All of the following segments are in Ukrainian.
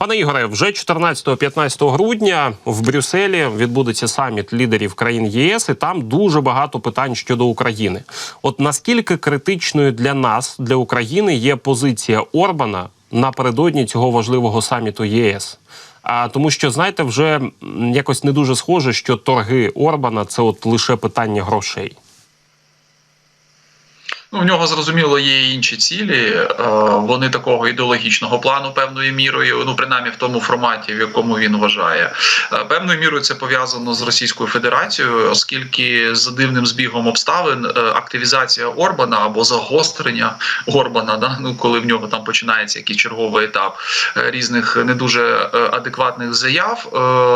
Пане Ігоре, вже 14-15 грудня в Брюсселі відбудеться саміт лідерів країн ЄС, і там дуже багато питань щодо України. От наскільки критичною для нас, для України, є позиція Орбана напередодні цього важливого саміту ЄС? А тому, що знаєте, вже якось не дуже схоже, що торги Орбана це от лише питання грошей. Ну, в нього зрозуміло є інші цілі. Е, Вони такого ідеологічного плану певною мірою, ну принаймні в тому форматі, в якому він вважає. Е, Певною мірою це пов'язано з Російською Федерацією, оскільки за дивним збігом обставин е, активізація Орбана або загострення Орбана, да, ну коли в нього там починається якийсь черговий етап різних не дуже адекватних заяв,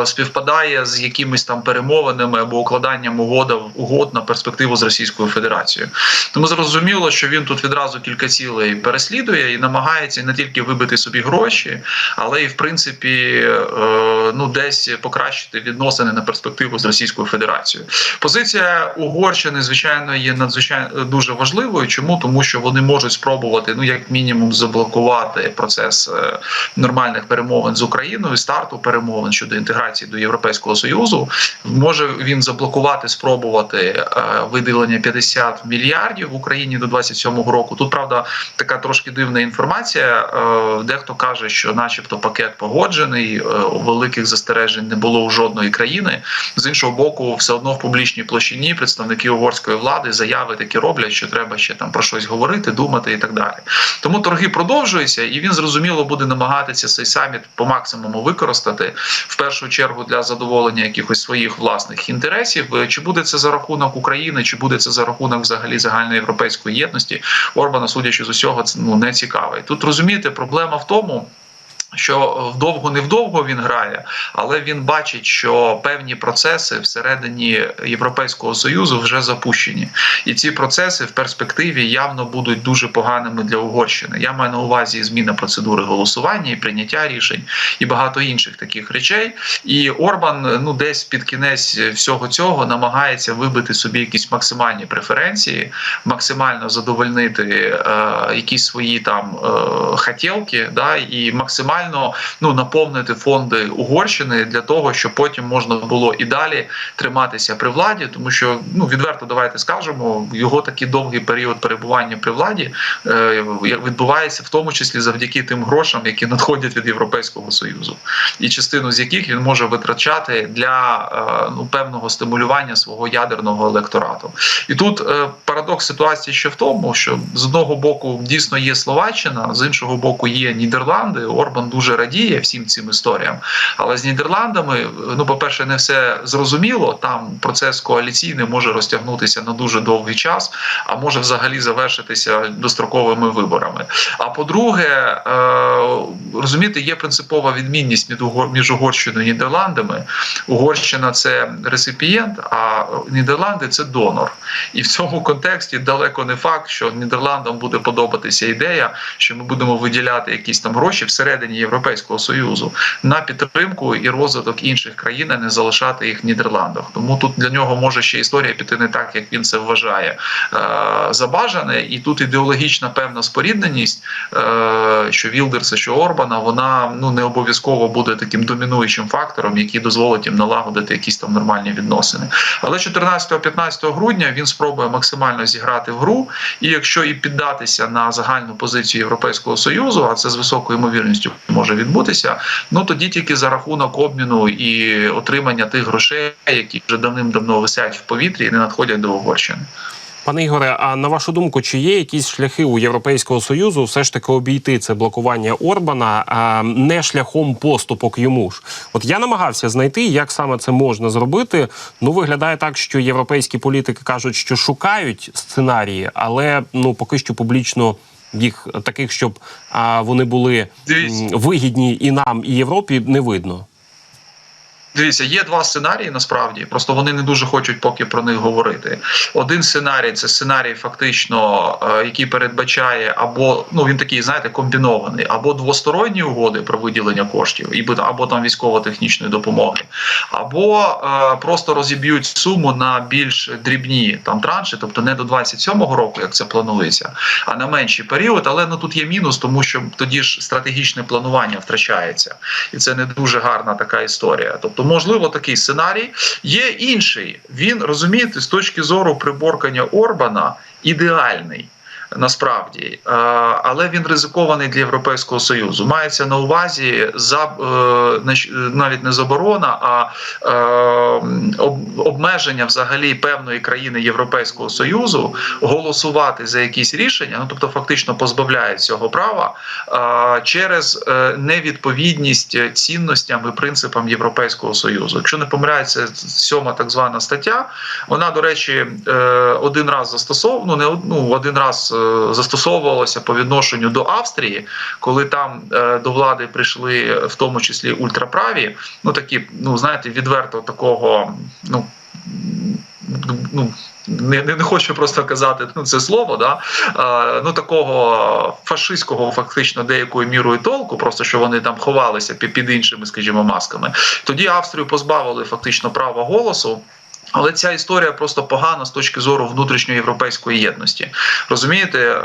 співпадає з якимись там перемовинами або укладанням угода угод на перспективу з Російською Федерацією. Тому зрозуміло, що він тут відразу кілька цілей переслідує і намагається не тільки вибити собі гроші, але і в принципі е, ну десь покращити відносини на перспективу з Російською Федерацією. Позиція Угорщини, звичайно, є надзвичайно дуже важливою. Чому тому, що вони можуть спробувати, ну як мінімум, заблокувати процес е, нормальних перемовин з Україною, старту перемовин щодо інтеграції до Європейського союзу. Може він заблокувати, спробувати е, виділення 50 мільярдів в Україні до 27-го року. Тут правда така трошки дивна інформація. Е, Дехто каже, що, начебто, пакет погоджений, е, великих застережень не було у жодної країни. З іншого боку, все одно в публічній площині представники угорської влади заяви такі роблять, що треба ще там про щось говорити, думати і так далі. Тому торги продовжуються, і він зрозуміло буде намагатися цей саміт по максимуму використати в першу чергу для задоволення якихось своїх власних інтересів. Е, Чи буде це за рахунок України, чи буде це за рахунок взагалі єдності? Орбана, судячи з усього, ну не цікавий. Тут розумієте, проблема в тому. Що вдовго невдовго він грає, але він бачить, що певні процеси всередині Європейського союзу вже запущені, і ці процеси в перспективі явно будуть дуже поганими для Угорщини. Я маю на увазі зміна процедури голосування і прийняття рішень і багато інших таких речей. І Орбан, ну десь під кінець всього цього намагається вибити собі якісь максимальні преференції, максимально задовольнити е, якісь свої там е, хотілки, да і максимально ну наповнити фонди Угорщини для того, щоб потім можна було і далі триматися при владі, тому що ну відверто давайте скажемо, його такий довгий період перебування при владі е, відбувається в тому числі завдяки тим грошам, які надходять від Європейського союзу, і частину з яких він може витрачати для е, ну певного стимулювання свого ядерного електорату. І тут е, парадокс ситуації ще в тому, що з одного боку дійсно є Словаччина, з іншого боку є Нідерланди. Орбан дуже радіє всім цим історіям. Але з Нідерландами, ну, по-перше, не все зрозуміло. Там процес коаліційний може розтягнутися на дуже довгий час, а може взагалі завершитися достроковими виборами. А по-друге, е, розумієте, є принципова відмінність між Угорщиною і Нідерландами. Угорщина це реципієнт, а Нідерланди це донор. І в цьому контексті далеко не факт, що Нідерландам буде подобатися ідея, що ми будемо виділяти якісь там гроші всередині Європейського союзу на підтримку і розвиток інших країн, а не залишати їх в Нідерландах. Тому тут для нього може ще історія піти не так, як він це вважає е, забажане, і тут ідеологічна певна спорідненість, е, що Вілдерса, що Орбана, вона ну не обов'язково буде таким домінуючим фактором, який дозволить їм налагодити якісь там нормальні відносини. Але 14-15 грудня він спробує максимально зіграти в гру, і якщо і піддатися на загальну позицію Європейського союзу, а це з високою ймовірністю може відбутися, ну тоді тільки за рахунок обміну і отримання тих грошей, які вже давним-давно висять в повітрі і не надходять до Угорщини. Пане Ігоре, а на вашу думку, чи є якісь шляхи у Європейського союзу все ж таки обійти це блокування Орбана, а не шляхом поступок йому ж? От я намагався знайти, як саме це можна зробити. Ну виглядає так, що європейські політики кажуть, що шукають сценарії, але ну поки що публічно. Їх таких, щоб а, вони були м, вигідні і нам, і Європі, не видно. Дивіться, є два сценарії насправді, просто вони не дуже хочуть поки про них говорити. Один сценарій це сценарій, фактично, е, який передбачає або ну він такий, знаєте, комбінований, або двосторонні угоди про виділення коштів, і або там військово-технічної допомоги, або е, просто розіб'ють суму на більш дрібні там транші, тобто не до 27-го року, як це планується, а на менший період. Але ну тут є мінус, тому що тоді ж стратегічне планування втрачається, і це не дуже гарна така історія. Тобто, можливо, такий сценарій. Є інший. Він розумієте, з точки зору приборкання Орбана ідеальний. Насправді, Е, але він ризикований для Європейського союзу. Мається на увазі за е, навіть не заборона, а е, обмеження взагалі певної країни Європейського союзу голосувати за якісь рішення, ну тобто фактично позбавляє цього права через невідповідність цінностям і принципам Європейського союзу. Якщо не помиляється, сьома так звана стаття, вона до речі один раз застосована, ну не ну, один раз е, застосовувалася по відношенню до Австрії, коли там е, до влади прийшли в тому числі ультраправі, ну такі, ну знаєте, відверто такого, ну. Ну, не, не, не хочу просто казати ну, це слово, да? а, ну такого фашистського, фактично, деякою мірою толку, просто що вони там ховалися під, під іншими, скажімо, масками. Тоді Австрію позбавили фактично права голосу. Але ця історія просто погана з точки зору внутрішньоєвропейської єдності. Розумієте, е,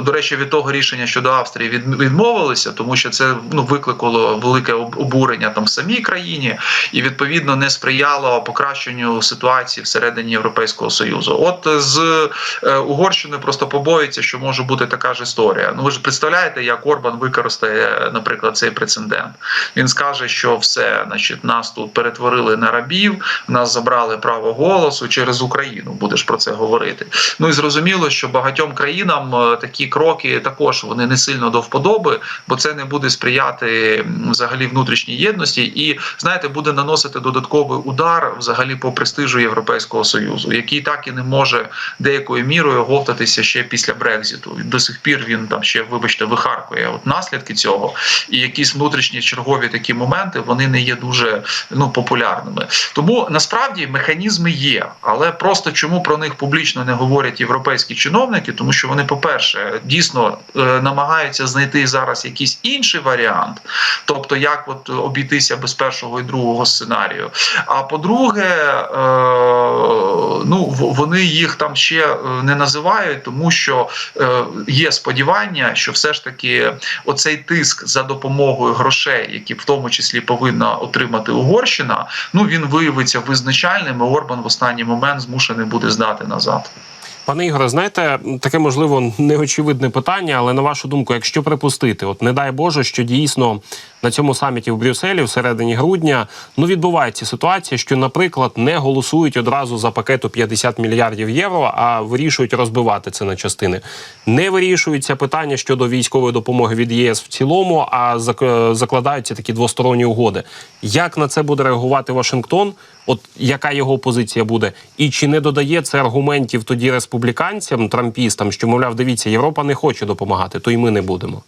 до речі, від того рішення щодо Австрії відмовилися, тому що це ну викликало велике обурення там в самій країні, і відповідно не сприяло покращенню ситуації всередині Європейського союзу. От з е, Угорщиною просто побоїться, що може бути така ж історія. Ну ви ж представляєте, як Орбан використає, наприклад, цей прецедент. Він скаже, що все, значить, нас тут перетворили на рабів, нас забрали право голосу через Україну. Будеш про це говорити. Ну і зрозуміло, що багатьом країнам е, такі кроки також вони не сильно до вподоби, бо це не буде сприяти взагалі внутрішній єдності, і знаєте, буде наносити додатковий удар взагалі по престижу Європейського союзу, який так і не може деякою мірою говтатися ще після Брекзиту. До сих пір він там ще, вибачте, вихаркує от наслідки цього, і якісь внутрішні чергові такі моменти вони не є дуже ну популярними. Тому насправді механізми є, але просто чому про них публічно не говорять європейські чиновники, тому що вони, по-перше, дійсно е, намагаються знайти зараз якийсь інший варіант, тобто як от обійтися без першого і другого сценарію. А по-друге, е, ну вони їх там ще е, не називають, тому що є сподівання, що все ж таки оцей тиск за допомогою грошей, які в тому числі повинна отримати Угорщина, ну він виявиться визначальним. І Орбан в останній момент змушений буде здати назад. Пане Ігоре, знаєте, таке можливо неочевидне питання, але на вашу думку, якщо припустити, от не дай Боже, що дійсно на цьому саміті в Брюсселі в середині грудня ну відбувається ситуація, що, наприклад, не голосують одразу за пакету 50 мільярдів євро, а вирішують розбивати це на частини. Не вирішується питання щодо військової допомоги від ЄС в цілому, а зак- закладаються такі двосторонні угоди. Як на це буде реагувати Вашингтон? От яка його позиція буде, і чи не додає це аргументів тоді республіканцям, трампістам, що мовляв, дивіться, Європа не хоче допомагати, то й ми не будемо.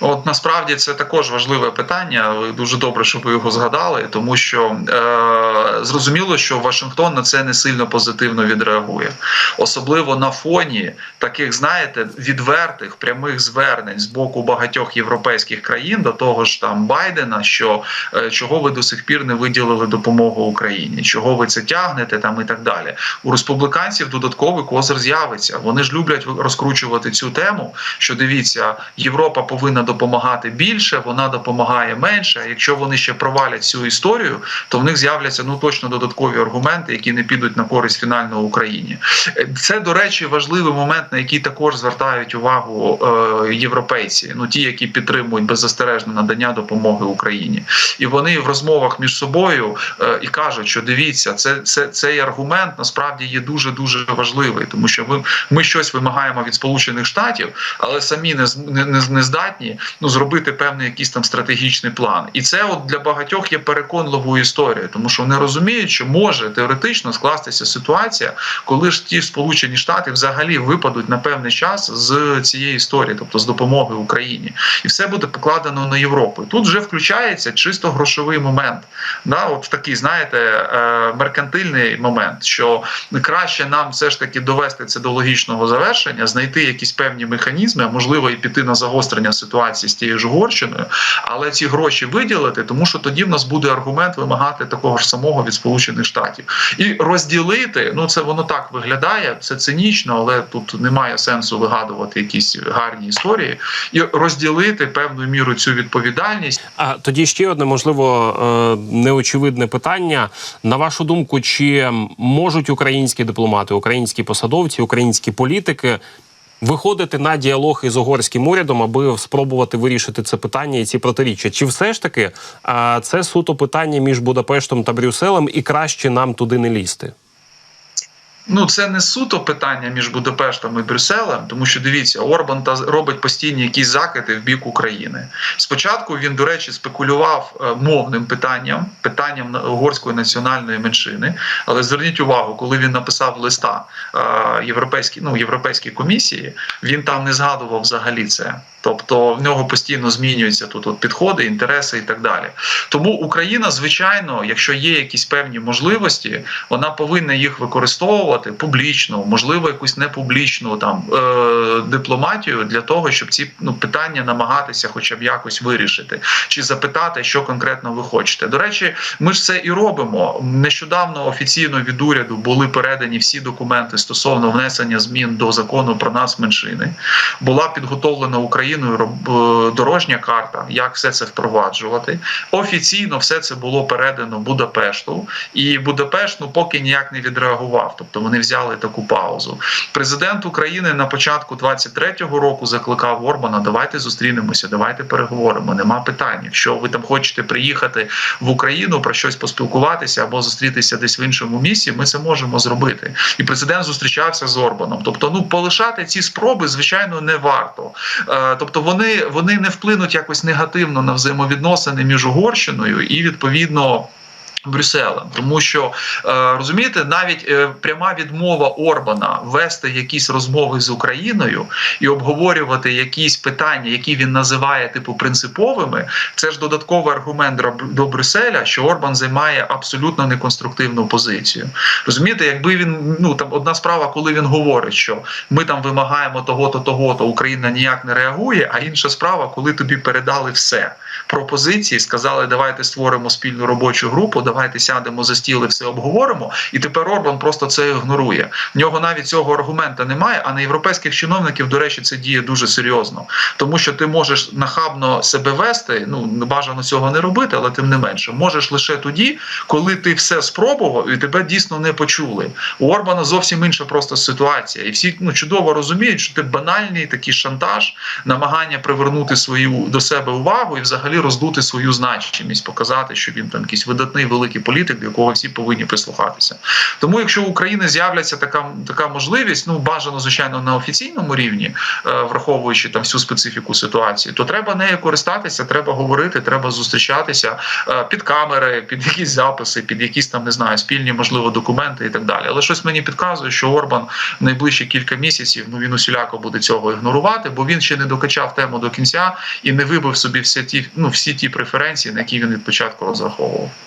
От насправді це також важливе питання. Ви дуже добре, що ви його згадали, тому що е, зрозуміло, що Вашингтон на це не сильно позитивно відреагує, особливо на фоні таких, знаєте, відвертих прямих звернень з боку багатьох європейських країн до того ж там Байдена, що е, чого ви до сих пір не виділили допомогу Україні, чого ви це тягнете там і так далі. У республіканців додатковий козир з'явиться. Вони ж люблять розкручувати цю тему. Що дивіться, Європа повинна допомагати більше, вона допомагає менше. Якщо вони ще провалять цю історію, то в них з'являться ну точно додаткові аргументи, які не підуть на користь фінально Україні. Е, Це до речі важливий момент, на який також звертають увагу е, європейці. Ну ті, які підтримують беззастережне надання допомоги Україні, і вони в розмовах між собою е, і кажуть, що дивіться, це, це цей аргумент насправді є дуже дуже важливий, тому що ми, ми щось вимагаємо від Сполучених Штатів, але самі не, не, не здатні здатні ну зробити певний якийсь там стратегічний план. І це от для багатьох є переконливою історією, тому що вони розуміють, що може теоретично скластися ситуація, коли ж ті Сполучені Штати взагалі випадуть на певний час з цієї історії, тобто з допомоги Україні, і все буде покладено на Європу. Тут вже включається чисто грошовий момент. Да, от такий, знаєте, е, меркантильний момент, що краще нам все ж таки довести це до логічного завершення, знайти якісь певні механізми, а можливо і піти на загострення ситуації з тією ж Угорщиною, але ці гроші виділити, тому що тоді в нас буде аргумент вимагати такого ж самого від Сполучених Штатів і розділити. Ну це воно так виглядає, це цинічно, але тут немає сенсу вигадувати якісь гарні історії і розділити певною мірою цю відповідальність. А тоді ще одне можливо е, неочевидне питання. На вашу думку, чи можуть українські дипломати, українські посадовці, українські політики виходити на діалог із угорським урядом, аби спробувати вирішити це питання і ці протиріччя? Чи все ж таки а це суто питання між Будапештом та Брюсселем, і краще нам туди не лізти? Ну, це не суто питання між Будапештом і Брюсселем, тому що дивіться, Орбан та робить постійні якісь закиди в бік України. Спочатку він, до речі, спекулював е, мовним питанням, питанням угорської національної меншини. Але зверніть увагу, коли він написав листа е, європейській, ну, європейській комісії, він там не згадував взагалі це. Тобто в нього постійно змінюються тут от підходи, інтереси і так далі. Тому Україна, звичайно, якщо є якісь певні можливості, вона повинна їх використовувати публічно, можливо, якусь непублічну там е- дипломатію для того, щоб ці ну, питання намагатися, хоча б якось вирішити, чи запитати, що конкретно ви хочете. До речі, ми ж це і робимо. Нещодавно офіційно від уряду були передані всі документи стосовно внесення змін до закону про нас меншини. Була підготовлена Україною е, дорожня карта, як все це впроваджувати. Офіційно все це було передано Будапешту, і Будапешт ну поки ніяк не відреагував. Тобто вони взяли таку паузу. Президент України на початку 23-го року закликав Орбана: давайте зустрінемося, давайте переговоримо. Нема питань. Якщо ви там хочете приїхати в Україну про щось поспілкуватися або зустрітися десь в іншому місці, ми це можемо зробити. І президент зустрічався з Орбаном. Тобто, ну полишати ці спроби, звичайно, не варто. Тобто, вони, вони не вплинуть якось негативно на взаємовідносини між Угорщиною і відповідно. Брюсселем, тому що е, розумієте, навіть е, пряма відмова Орбана вести якісь розмови з Україною і обговорювати якісь питання, які він називає типу принциповими, це ж додатковий аргумент до, Брюсселя, що Орбан займає абсолютно неконструктивну позицію. Розумієте, якби він ну там одна справа, коли він говорить, що ми там вимагаємо того-то, того-то, Україна ніяк не реагує. А інша справа, коли тобі передали все пропозиції, сказали, давайте створимо спільну робочу групу, давайте сядемо за стіл і все обговоримо. І тепер Орбан просто це ігнорує. В нього навіть цього аргумента немає. А на європейських чиновників, до речі, це діє дуже серйозно, тому що ти можеш нахабно себе вести. Ну бажано цього не робити, але тим не менше, можеш лише тоді, коли ти все спробував і тебе дійсно не почули. У Орбана зовсім інша просто ситуація, і всі ну чудово розуміють, що ти банальний такий шантаж, намагання привернути свою до себе увагу і взагалі роздути свою значимість, показати, що він там якийсь видатний великий політик, до якого всі повинні прислухатися. Тому, якщо у України з'являться така така можливість, ну бажано звичайно на офіційному рівні, е, враховуючи там всю специфіку ситуації, то треба нею користатися, треба говорити, треба зустрічатися е, під камери, під якісь записи, під якісь там не знаю, спільні можливо документи і так далі. Але щось мені підказує, що Орбан в найближчі кілька місяців ну він усіляко буде цього ігнорувати, бо він ще не докачав тему до кінця і не вибив собі всі ті ну всі ті преференції, на які він від початку розраховував.